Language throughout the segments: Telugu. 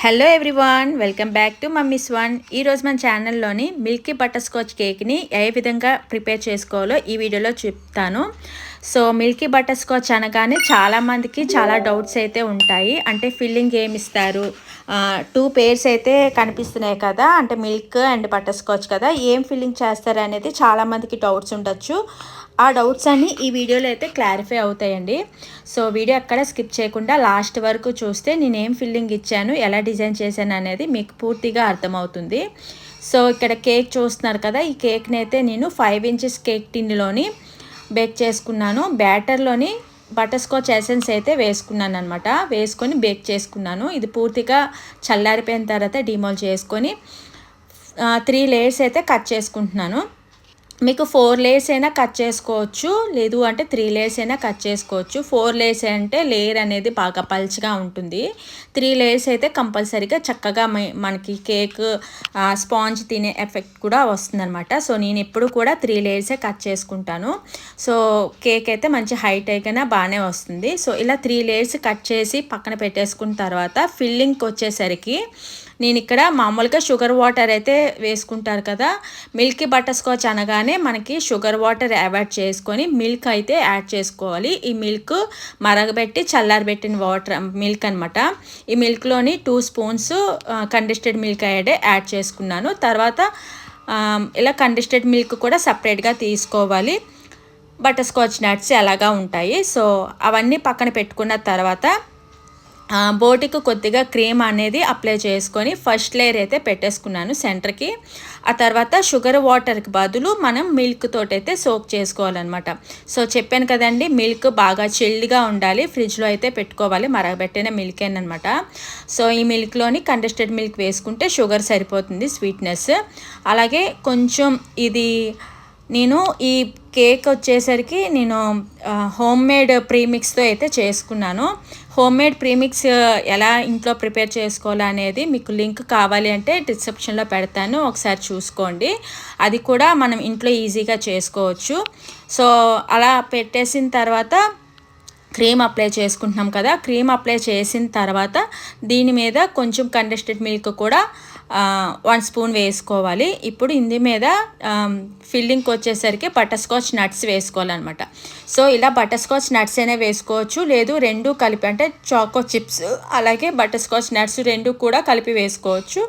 Hello everyone welcome back to mummy's one ఈరోజు మన ఛానల్లోని మిల్కీ బటర్ స్కాచ్ కేక్ని ఏ విధంగా ప్రిపేర్ చేసుకోవాలో ఈ వీడియోలో చెప్తాను. సో మిల్కీ బటర్ స్కాచ్ అనగానే చాలామందికి చాలా డౌట్స్ అయితే ఉంటాయి. అంటే ఫిల్లింగ్ ఏమి ఇస్తారు టూ పేర్స్ అయితే కనిపిస్తున్నాయి కదా అంటే మిల్క్ అండ్ బటర్ స్కాచ్ కదా. ఏం ఫిల్లింగ్ చేస్తారు అనేది చాలామందికి డౌట్స్ ఉండొచ్చు. ఆ డౌట్స్ అన్నీ ఈ వీడియోలో అయితే క్లారిఫై అవుతాయండి. సో వీడియో ఎక్కడ స్కిప్ చేయకుండా లాస్ట్ వరకు చూస్తే నేను ఏం ఫిల్లింగ్ ఇచ్చాను ఎలా డిజైన్ చేశాను అనేది మీకు పూర్తిగా అర్థమవుతుంది. సో ఇక్కడ కేక్ చూస్తున్నారు కదా ఈ కేక్ని అయితే నేను ఫైవ్ ఇంచెస్ కేక్ టిన్లోని బేక్ చేసుకున్నాను. బ్యాటర్లోని బటర్ స్కాచ్ ఎసెన్స్ అయితే వేసుకున్నాను అనమాట వేసుకొని బేక్ చేసుకున్నాను. ఇది పూర్తిగా చల్లారిపోయిన తర్వాత డిమోల్ చేసుకొని త్రీ లేయర్స్ అయితే కట్ చేసుకుంటున్నాను. మీకు ఫోర్ లేయర్స్ అయినా కట్ చేసుకోవచ్చు. లేదు అంటే త్రీ లేయర్స్ అయినా కట్ చేసుకోవచ్చు. ఫోర్ లేయర్స్ అంటే లేయర్ అనేది బాగా పల్చగా ఉంటుంది. త్రీ లేయర్స్ అయితే కంపల్సరీగా చక్కగా మనకి కేక్ స్పాంజ్ తినే ఎఫెక్ట్ కూడా వస్తుందన్నమాట. సో నేను ఎప్పుడు కూడా త్రీ లేయర్సే కట్ చేసుకుంటాను. సో కేక్ అయితే మంచి హైట్ అయినా బాగానే వస్తుంది. సో ఇలా త్రీ లేయర్స్ కట్ చేసి పక్కన పెట్టేసుకున్న తర్వాత ఫిల్లింగ్కి వచ్చేసరికి నేను ఇక్కడ మామూలుగా షుగర్ వాటర్ అయితే వేసుకుంటారు కదా. మిల్క్ బటర్ స్కాచ్ అనగానే మనకి షుగర్ వాటర్ అవాయిడ్ చేసుకొని మిల్క్ అయితే యాడ్ చేసుకోవాలి. ఈ మిల్క్ మరగబెట్టి చల్లారబెట్టిన వాటర్ మిల్క్ అనమాట ఈ మిల్క్లోని టూ స్పూన్స్ కండిస్టెడ్ మిల్క్ అయ్యాడే యాడ్ చేసుకున్నాను. తర్వాత ఇలా కండిస్టెడ్ మిల్క్ కూడా సపరేట్గా తీసుకోవాలి. బటర్ స్కాచ్ నట్స్ ఎలాగా ఉంటాయి. సో అవన్నీ పక్కన పెట్టుకున్న తర్వాత బోటికి కొద్దిగా క్రీమ్ అనేది అప్లై చేసుకొని ఫస్ట్ లేయర్ అయితే పెట్టేసుకున్నాను సెంటర్కి. ఆ తర్వాత షుగర్ వాటర్కి బదులు మనం మిల్క్ తోటైతే సోక్ చేసుకోవాలన్నమాట. సో చెప్పాను కదండి మిల్క్ బాగా చిల్డ్గా ఉండాలి ఫ్రిడ్జ్లో అయితే పెట్టుకోవాలి మరగబెట్టిన మిల్క్ అనమాట సో ఈ మిల్క్లోని కండెస్టెడ్ మిల్క్ వేసుకుంటే షుగర్ సరిపోతుంది స్వీట్నెస్. అలాగే కొంచెం ఇది నేను ఈ కేక్ వచ్చేసరికి నేను హోమ్ మేడ్ ప్రీమిక్స్తో అయితే చేసుకున్నాను. హోమ్ మేడ్ ప్రీమిక్స్ ఎలా ఇంట్లో ప్రిపేర్ చేసుకోవాలి అనేది మీకు లింక్ కావాలి అంటే డిస్క్రిప్షన్లో పెడతాను. ఒకసారి చూసుకోండి. అది కూడా మనం ఇంట్లో ఈజీగా చేసుకోవచ్చు. సో అలా పెట్టేసిన తర్వాత క్రీమ్ అప్లై చేసుకుంటున్నాం కదా క్రీమ్ అప్లై చేసిన తర్వాత దీని మీద కొంచెం కండెస్టెడ్ మిల్క్ కూడా వన్ స్పూన్ వేసుకోవాలి. ఇప్పుడు ఇంది మీద ఫిల్లింగ్కి వచ్చేసరికి బటర్స్కాచ్ నట్స్ వేసుకోవాలన్నమాట. సో ఇలా బటర్స్కాచ్ నట్స్ అయినా వేసుకోవచ్చు. లేదు రెండు కలిపి అంటే చాకో చిప్స్ అలాగే బటర్స్కాచ్ నట్స్ రెండు కూడా కలిపి వేసుకోవచ్చు.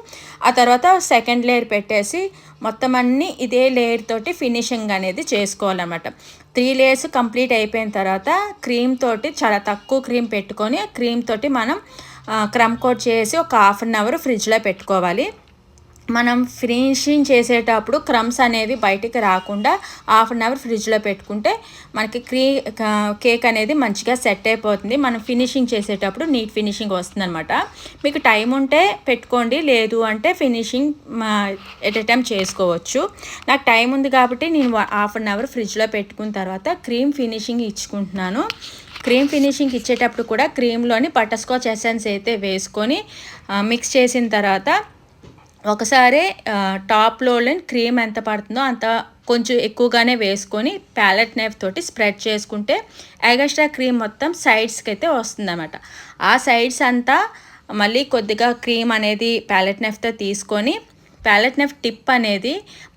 ఆ తర్వాత సెకండ్ లేయర్ పెట్టేసి మొత్తం అన్నీ ఇదే లేయర్ తోటి ఫినిషింగ్ అనేది చేసుకోవాలన్నమాట. త్రీ లేయర్స్ కంప్లీట్ అయిపోయిన తర్వాత క్రీమ్ తోటి చాలా తక్కువ క్రీమ్ పెట్టుకొని క్రీమ్ తోటి మనం క్రమ్ కోట్ చేసి ఒక హాఫ్ అన్ అవర్ ఫ్రిడ్జ్లో పెట్టుకోవాలి. మనం ఫినిషింగ్ చేసేటప్పుడు క్రమ్స్ అనేవి బయటికి రాకుండా హాఫ్ అన్ అవర్ ఫ్రిడ్జ్లో పెట్టుకుంటే మనకి క్రీ కేక్ అనేది మంచిగా సెట్ అయిపోతుంది. మనం ఫినిషింగ్ చేసేటప్పుడు నీట్ ఫినిషింగ్ వస్తుందన్నమాట. మీకు టైం ఉంటే పెట్టుకోండి లేదు అంటే ఫినిషింగ్ ఎట్ ఎ టైం చేసుకోవచ్చు. నాకు టైం ఉంది కాబట్టి నేను హాఫ్ అన్ అవర్ ఫ్రిడ్జ్లో పెట్టుకున్న తర్వాత క్రీమ్ ఫినిషింగ్ ఇచ్చుకుంటున్నాను. క్రీమ్ ఫినిషింగ్ ఇచ్చేటప్పుడు కూడా క్రీమ్లోని బటర్స్కాచ్ ఎసెన్స్ అయితే వేసుకొని మిక్స్ చేసిన తర్వాత ఒకసారి టాప్లో క్రీమ్ ఎంత పడుతుందో అంత కొంచెం ఎక్కువగానే వేసుకొని ప్యాలెట్ నైఫ్ తోటి స్ప్రెడ్ చేసుకుంటే ఎగస్ట్రా క్రీమ్ మొత్తం సైడ్స్కి అయితే వస్తుందన్నమాట. ఆ సైడ్స్ అంతా మళ్ళీ కొద్దిగా క్రీమ్ అనేది ప్యాలెట్ నైఫ్తో తీసుకొని ప్యాలెట్ నెఫ్ టిప్ అనేది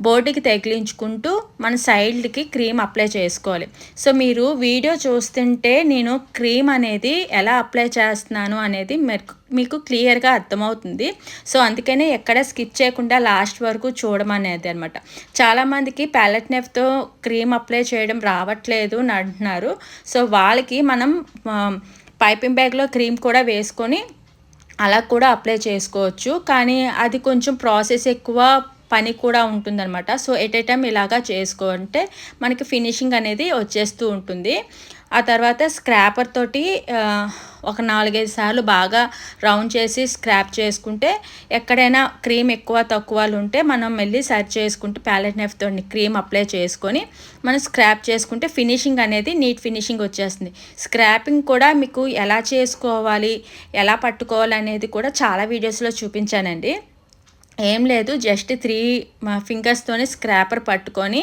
బోర్డుకి తగిలించుకుంటూ మన సైడ్కి క్రీమ్ అప్లై చేసుకోవాలి. సో మీరు వీడియో చూస్తుంటే నేను క్రీమ్ అనేది ఎలా అప్లై చేస్తున్నాను అనేది మీకు క్లియర్గా అర్థమవుతుంది. సో అందుకనే ఎక్కడ స్కిప్ చేయకుండా లాస్ట్ వరకు చూడమనేది అనమాట. చాలామందికి ప్యాలెట్ నెఫ్తో క్రీమ్ అప్లై చేయడం రావట్లేదు అని అంటున్నారు. సో వాళ్ళకి మనం పైపింగ్ బ్యాగ్లో క్రీమ్ కూడా వేసుకొని అలా కూడా అప్లై చేసుకోవచ్చు. కానీ అది కొంచెం ప్రాసెస్ ఎక్కువ పని కూడా ఉంటుందన్నమాట. సో ఎట్ ఏ టైం ఇలాగా చేసుకుంటే మనకి ఫినిషింగ్ అనేది వచ్చేస్తూ ఉంటుంది. ఆ తర్వాత స్క్రాపర్ తోటి ఒక నాలుగైదు సార్లు బాగా రౌండ్ చేసి స్క్రాప్ చేసుకుంటే ఎక్కడైనా క్రీమ్ ఎక్కువ తక్కువలు ఉంటే మనం వెళ్ళి సర్చ్ చేసుకుంటే ప్యాలెట్ నెఫ్తో క్రీమ్ అప్లై చేసుకొని మనం స్క్రాప్ చేసుకుంటే ఫినిషింగ్ అనేది నీట్ ఫినిషింగ్ వచ్చేస్తుంది. స్క్రాపింగ్ కూడా మీకు ఎలా చేసుకోవాలి ఎలా పట్టుకోవాలి అనేది కూడా చాలా వీడియోస్లో చూపించానండి. ఏం లేదు జస్ట్ త్రీ మా ఫింగర్స్తోని స్క్రాపర్ పట్టుకొని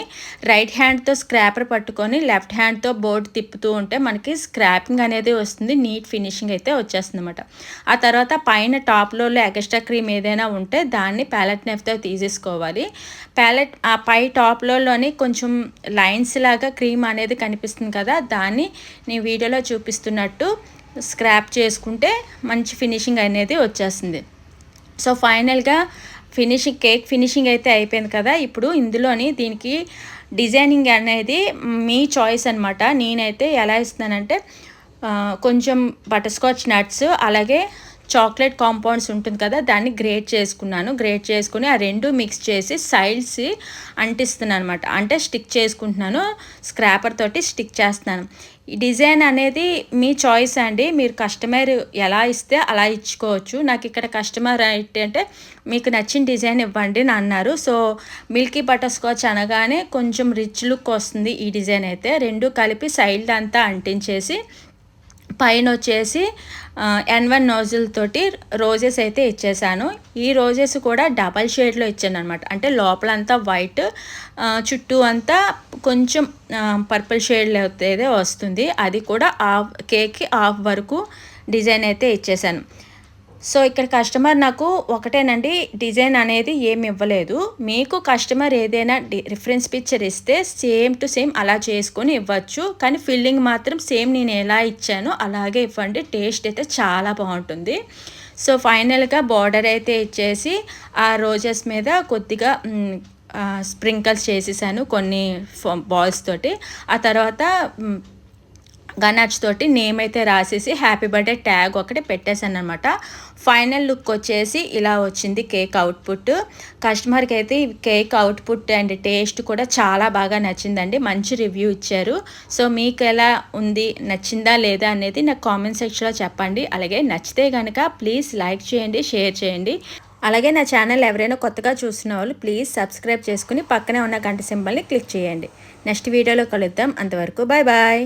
రైట్ హ్యాండ్తో స్క్రాపర్ పట్టుకొని లెఫ్ట్ హ్యాండ్తో బోర్డు తిప్పుతూ ఉంటే మనకి స్క్రాపింగ్ అనేది వస్తుంది నీట్ ఫినిషింగ్ అయితే వచ్చేస్తుంది అనమాట ఆ తర్వాత పైన టాప్లో ఎగస్ట్రా క్రీమ్ ఏదైనా ఉంటే దాన్ని ప్యాలెట్ నెఫ్తో తీసేసుకోవాలి. ప్యాలెట్ ఆ పై టాప్లోని కొంచెం లైన్స్ లాగా క్రీమ్ అనేది కనిపిస్తుంది కదా దాన్ని నేను వీడియోలో చూపిస్తున్నట్టు స్క్రాప్ చేసుకుంటే మంచి ఫినిషింగ్ అనేది వచ్చేస్తుంది. సో ఫైనల్గా ఫినిషింగ్ కేక్ ఫినిషింగ్ అయితే అయిపోయింది కదా. ఇప్పుడు ఇందులోని దీనికి డిజైనింగ్ అనేది మీ చాయిస్ అనమాట నేనైతే ఎలా ఇస్తున్నానంటే కొంచెం బటర్స్కాచ్ నట్స్ అలాగే చాక్లెట్ కాంపౌండ్స్ ఉంటుంది కదా దాన్ని గ్రేట్ చేసుకున్నాను. గ్రేట్ చేసుకుని ఆ రెండు మిక్స్ చేసి సైడ్స్ అంటిస్తున్నాను అనమాట అంటే స్టిక్ చేసుకుంటున్నాను స్క్రాపర్ తోటి స్టిక్ చేస్తున్నాను. ఈ డిజైన్ అనేది మీ చాయిస్ అండి. మీరు కస్టమర్ ఎలా ఇస్తే అలా ఇచ్చుకోవచ్చు. నాకు ఇక్కడ కస్టమర్ అంటే మీకు నచ్చిన డిజైన్ ఇవ్వండి అని అన్నారు. సో మిల్కీ బటర్ స్కాచ్ అనగానే కొంచెం రిచ్ లుక్ వస్తుంది ఈ డిజైన్ అయితే. రెండు కలిపి సైడ్ అంతా అంటించేసి పైన వచ్చేసి ఎన్ వన్ నోజిల్ తోటి రోజెస్ అయితే ఇచ్చేసాను. ఈ రోజెస్ కూడా డబల్ షేడ్లో ఇచ్చాను అనమాట అంటే లోపలంతా వైట్ చుట్టూ అంతా కొంచెం పర్పుల్ షేడ్లో అయితే వస్తుంది. అది కూడా హాఫ్ కేక్కి హాఫ్ వరకు డిజైన్ అయితే ఇచ్చేసాను. సో ఇక్కడ కస్టమర్ నాకు ఒకటేనండి డిజైన్ అనేది ఏమి ఇవ్వలేదు. మీకు కస్టమర్ ఏదైనా రిఫరెన్స్ పిక్చర్ ఇస్తే సేమ్ టు సేమ్ అలా చేసుకొని ఇవ్వచ్చు. కానీ ఫిల్లింగ్ మాత్రం సేమ్ నేను ఎలా ఇచ్చానో అలాగే ఇవ్వండి. టేస్ట్ అయితే చాలా బాగుంటుంది. సో ఫైనల్గా బార్డర్ అయితే ఇచ్చేసి ఆ రోజెస్ మీద కొద్దిగా స్ప్రింకల్స్ చేసేసాను కొన్ని బాల్స్ తోటి. ఆ తర్వాత గనాచ్ తోటి నేమ్ అయితే రాసేసి హ్యాపీ బర్త్డే ట్యాగ్ ఒకటి పెట్టేశాను అనమాట ఫైనల్ లుక్ వచ్చేసి ఇలా వచ్చింది కేక్ అవుట్పుట్. కస్టమర్కి అయితే కేక్ అవుట్పుట్ అండ్ టేస్ట్ కూడా చాలా బాగా నచ్చిందండి. మంచి రివ్యూ ఇచ్చారు. సో మీకు ఎలా ఉంది? నచ్చిందా లేదా అనేది నాకు కామెంట్ సెక్షన్లో చెప్పండి. అలాగే నచ్చితే కనుక ప్లీజ్ లైక్ చేయండి షేర్ చేయండి. అలాగే నా ఛానల్ ఎవరైనా కొత్తగా చూసిన వాళ్ళు ప్లీజ్ సబ్స్క్రైబ్ చేసుకుని పక్కనే ఉన్న గంట సింబల్ని క్లిక్ చేయండి. నెక్స్ట్ వీడియోలో కలుద్దాం. అంతవరకు bye bye